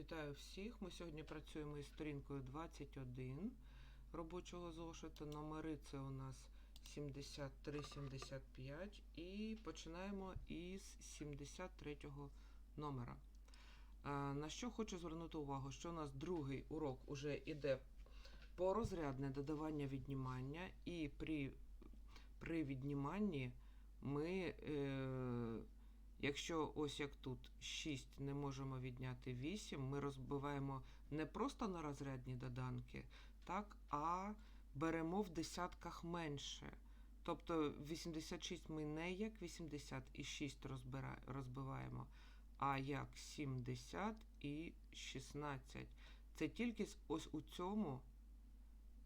Вітаю всіх. Ми сьогодні працюємо із сторінкою 21 робочого зошиту. Номери це у нас 73-75 і починаємо із 73 номера. Е, На що хочу звернути увагу, що у нас другий урок уже іде по розрядне додавання віднімання, і при, при відніманні ми. Е, Якщо ось як тут 6 не можемо відняти 8, ми розбиваємо не просто на розрядні доданки, так, а беремо в десятках менше. Тобто 86 ми не як 80 і 6 розбира, розбиваємо, а як 70 і 16. Це тільки ось у цьому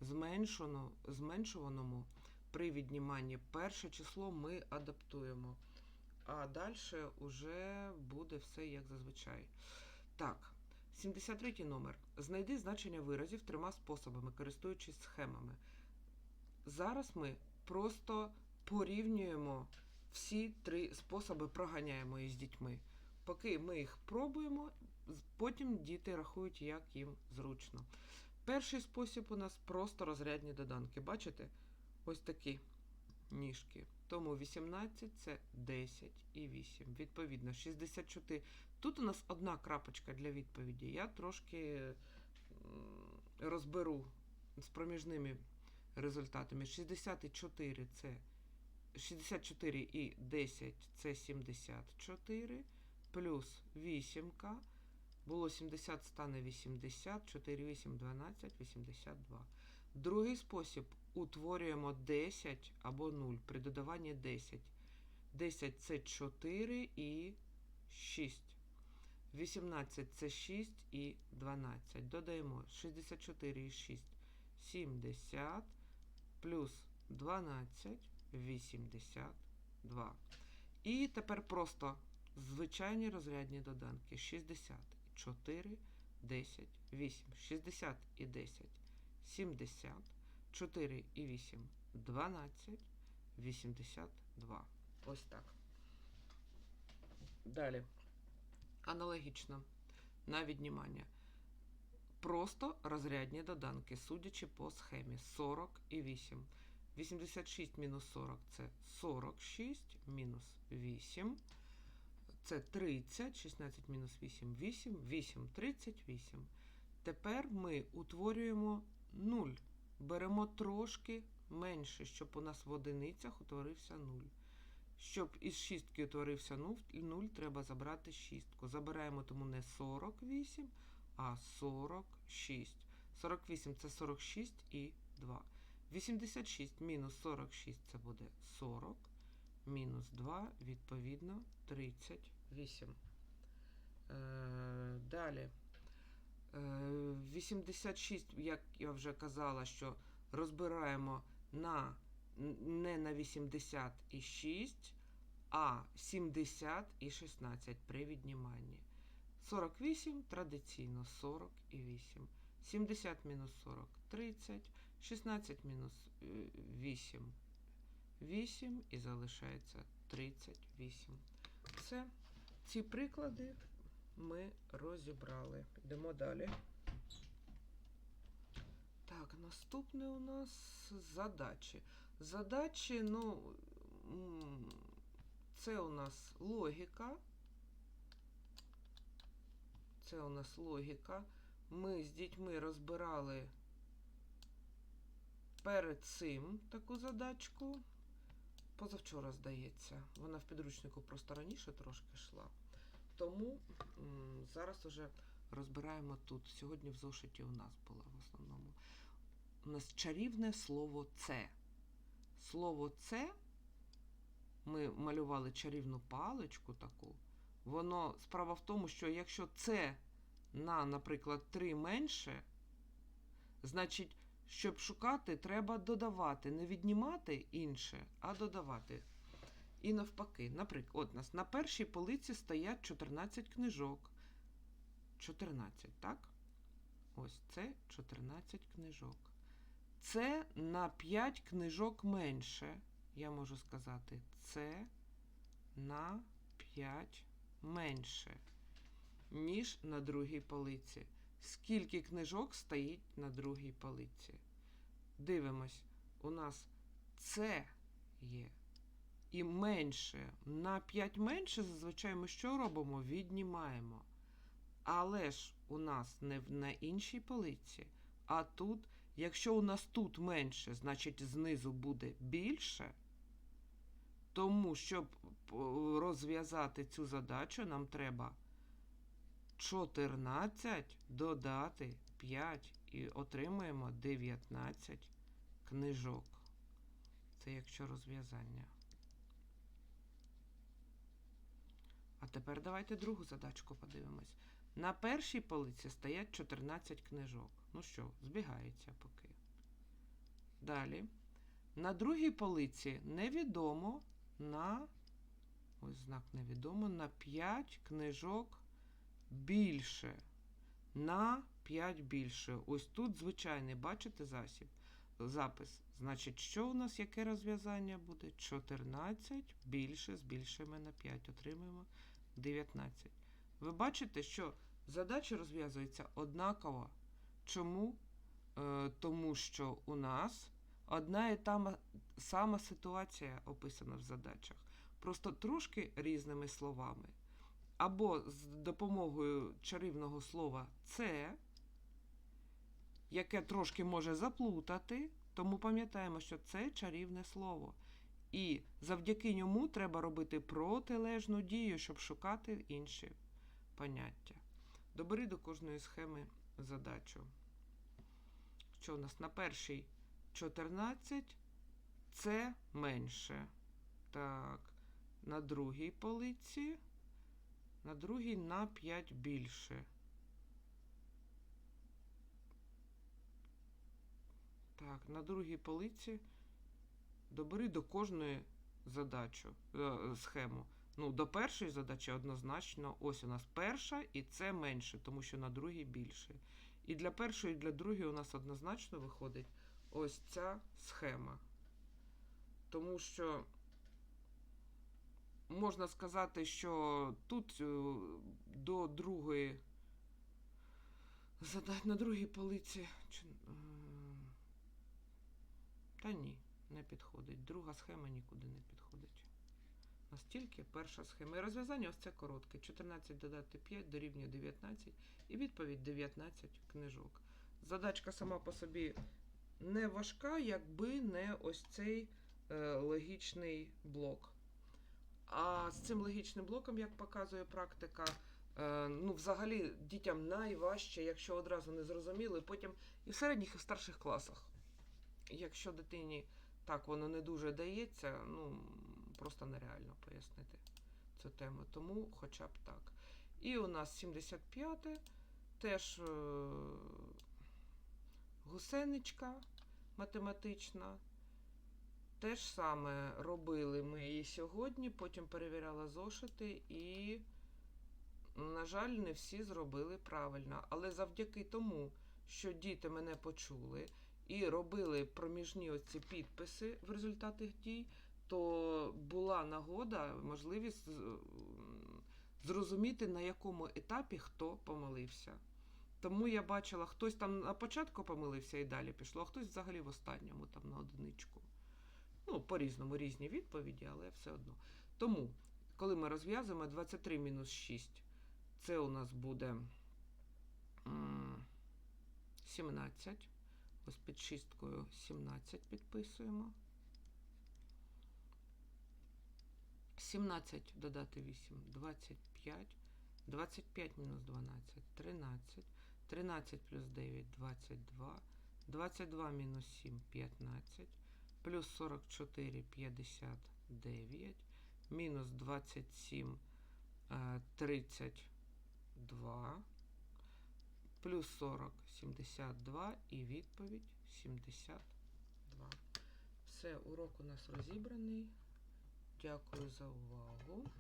зменшено, зменшуваному при відніманні перше число ми адаптуємо. А далі вже буде все як зазвичай. Так, 73 номер. Знайди значення виразів трьома способами, користуючись схемами. Зараз ми просто порівнюємо всі три способи, проганяємо їх з дітьми. Поки ми їх пробуємо, потім діти рахують, як їм зручно. Перший спосіб у нас просто розрядні доданки. Бачите? Ось такі ніжки. Тому 18 це 10 і 8. Відповідно, 64. Тут у нас одна крапочка для відповіді. Я трошки розберу з проміжними результатами. 64 це 64 і 10 це 74. Плюс 8. Було 70, стане 80, 4, 8, 12, 82. Другий спосіб утворюємо 10 або 0 при додаванні 10. 10 це 4 і 6. 18 це 6 і 12. Додаємо 64 і 6. 70 плюс 12 82. І тепер просто звичайні розрядні доданки. 60 4, 10, 8. 60 і 10, 70. 4 і 8 12, 82. Ось так. Далі. Аналогічно на віднімання. Просто розрядні доданки, судячи по схемі 40 і 8. 86 мінус 40 це 46, мінус 8. Це 30, 16 мінус 8, 8, 8, 38. Тепер ми утворюємо 0 беремо трошки менше, щоб у нас в одиницях утворився 0. Щоб із шістки утворився 0, треба забрати шістку. Забираємо тому не 48, а 46. 48 це 46 і 2. 86 мінус 46 це буде 40. Мінус 2, відповідно, 38. Е, далі. Е, 86, як я вже казала, що розбираємо на не на 86, а 70 і 16 при відніманні. 48 традиційно 40 і 8. 70 мінус 40 30, 16 мінус е, 8 8 і залишається 38. Це ці приклади ми розібрали. Йдемо далі. Так, наступне у нас задачі. Задачі, ну, це у нас логіка. Це у нас логіка. Ми з дітьми розбирали перед цим таку задачку. Позавчора, здається. Вона в підручнику просто раніше трошки йшла. Тому зараз уже розбираємо тут. Сьогодні в зошиті у нас було в основному. У нас чарівне слово це. Слово це ми малювали чарівну паличку таку. Воно справа в тому, що якщо це на, наприклад, 3 менше, значить, щоб шукати, треба додавати, не віднімати інше, а додавати. І навпаки, наприклад, от нас на першій полиці стоять 14 книжок. 14, так? Ось це 14 книжок. Це на 5 книжок менше. Я можу сказати, це на 5 менше. ніж на другій полиці. Скільки книжок стоїть на другій полиці? Дивимось, у нас це є. І менше. На 5 менше, зазвичай ми що робимо? Віднімаємо. Але ж у нас не на іншій полиці, а тут, якщо у нас тут менше, значить знизу буде більше. Тому, щоб розв'язати цю задачу, нам треба 14 додати 5 і отримуємо 19 книжок. Це якщо розв'язання. А тепер давайте другу задачку подивимось. На першій полиці стоять 14 книжок. Ну що, збігається поки. Далі. На другій полиці невідомо на. Ось знак невідомо. На 5 книжок більше. На 5 більше. Ось тут звичайний, бачите засіб? Запис. Значить, що у нас яке розв'язання буде? 14 більше збільшуємо на 5. Отримуємо 19. Ви бачите, що задача розв'язується однаково. Чому? Е, тому що у нас одна і та сама ситуація описана в задачах, просто трошки різними словами. Або з допомогою чарівного слова це, яке трошки може заплутати, тому пам'ятаємо, що це чарівне слово. І завдяки ньому треба робити протилежну дію, щоб шукати інші поняття. Добери до кожної схеми задачу. Що у нас на першій 14 це менше. Так, на другій полиці, на другій на 5 більше. Так, на другій полиці добери до кожної задачу, е, схему. Ну, до першої задачі однозначно, ось у нас перша, і це менше, тому що на другій більше. І для першої, і для другої у нас однозначно виходить ось ця схема. Тому що можна сказати, що тут е, до другої задач на другій полиці. Чи, та ні, не підходить. Друга схема нікуди не підходить. Настільки перша схема. І розв'язання ось це коротке. 14 додати 5 дорівнює 19. І відповідь 19 книжок. Задачка сама по собі не важка, якби не ось цей е, логічний блок. А з цим логічним блоком, як показує практика, е, ну, взагалі дітям найважче, якщо одразу не зрозуміли, потім і в середніх, і в старших класах. Якщо дитині так воно не дуже дається, ну просто нереально пояснити цю тему. Тому хоча б так. І у нас 75 те теж е, гусеничка математична. Те ж саме робили ми і сьогодні, потім перевіряла зошити, і, на жаль, не всі зробили правильно. Але завдяки тому, що діти мене почули і робили проміжні оці підписи в результатах дій, то була нагода, можливість зрозуміти, на якому етапі хто помилився. Тому я бачила, хтось там на початку помилився і далі пішло, а хтось взагалі в останньому, там на одиничку. Ну, по-різному різні відповіді, але все одно. Тому, коли ми розв'язуємо 23 мінус 6, це у нас буде 17. Ось під шісткою 17 підписуємо. 17 додати 8, 25. 25 мінус 12, 13. 13 плюс 9, 22. 22 мінус 7, 15. Плюс 44, 59. Мінус 27, е, 32. Плюс 40, 72. І відповідь 72. Все, урок у нас розібраний. Дякую за увагу.